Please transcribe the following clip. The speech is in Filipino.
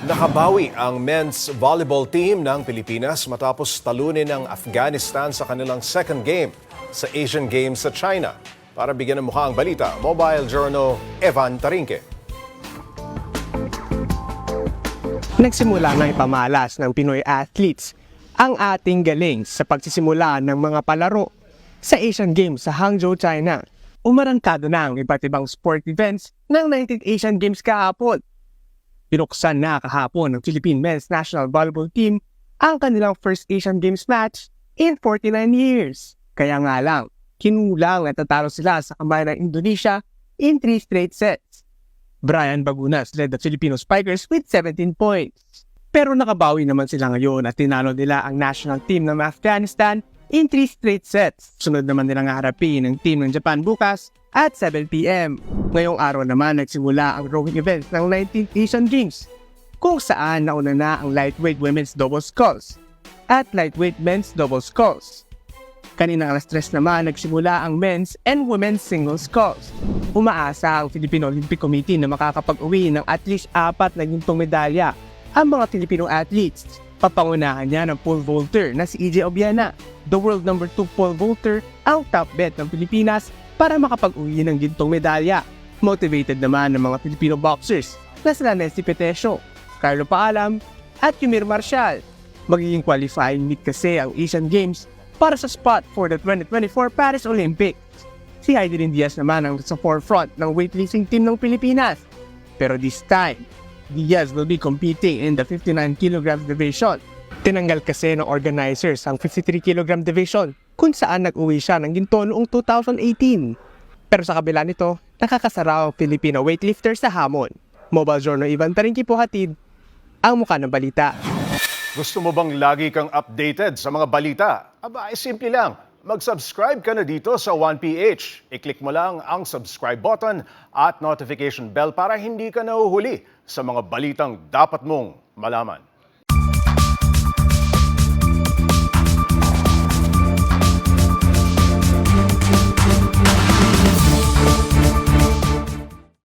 Nakabawi ang men's volleyball team ng Pilipinas matapos talunin ng Afghanistan sa kanilang second game sa Asian Games sa China. Para bigyan ng mukha ang balita, Mobile Journal Evan Tarinque. Nagsimula na ipamalas ng Pinoy athletes ang ating galing sa pagsisimula ng mga palaro sa Asian Games sa Hangzhou, China. Umarangkado na ang iba't ibang sport events ng 19th Asian Games kahapon. Pinuksan na kahapon ng Philippine Men's National Volleyball Team ang kanilang first Asian Games match in 49 years. Kaya nga lang, kinulang at tatalo sila sa kamay ng Indonesia in 3 straight sets. Brian Bagunas led the Filipino Spikers with 17 points. Pero nakabawi naman sila ngayon at tinalo nila ang national team ng Afghanistan in 3 straight sets. Sunod naman nilang harapin ang team ng Japan bukas at 7pm. Ngayong araw naman nagsimula ang rowing event ng 19th Asian Games kung saan nauna na ang lightweight women's double sculls at lightweight men's double sculls. Kanina alas tres naman nagsimula ang men's and women's single sculls. Umaasa ang Philippine Olympic Committee na makakapag-uwi ng at least apat na gintong medalya ang mga Filipino athletes. Papangunahan niya ng pole vaulter na si EJ Obiana, the world number 2 pole vaulter, ang top bet ng Pilipinas para makapag-uwi ng gintong medalya. Motivated naman ng mga Filipino boxers na sila Nesty Petesio, Carlo Paalam, at Yumir Marshall. Magiging qualifying meet kasi ang Asian Games para sa spot for the 2024 Paris Olympics. Si Heidelin Diaz naman ang sa forefront ng weightlifting team ng Pilipinas. Pero this time, Diaz will be competing in the 59 kg division. Tinanggal kasi ng organizers ang 53 kg division kung saan nag-uwi siya ng ginto noong 2018. Pero sa kabila nito, nakakasara ang Filipino weightlifter sa hamon. Mobile Journal Ivan Tarinki po hatid ang mukha ng balita. Gusto mo bang lagi kang updated sa mga balita? Aba, ay simple lang. Mag-subscribe ka na dito sa 1PH. I-click mo lang ang subscribe button at notification bell para hindi ka nahuhuli sa mga balitang dapat mong malaman.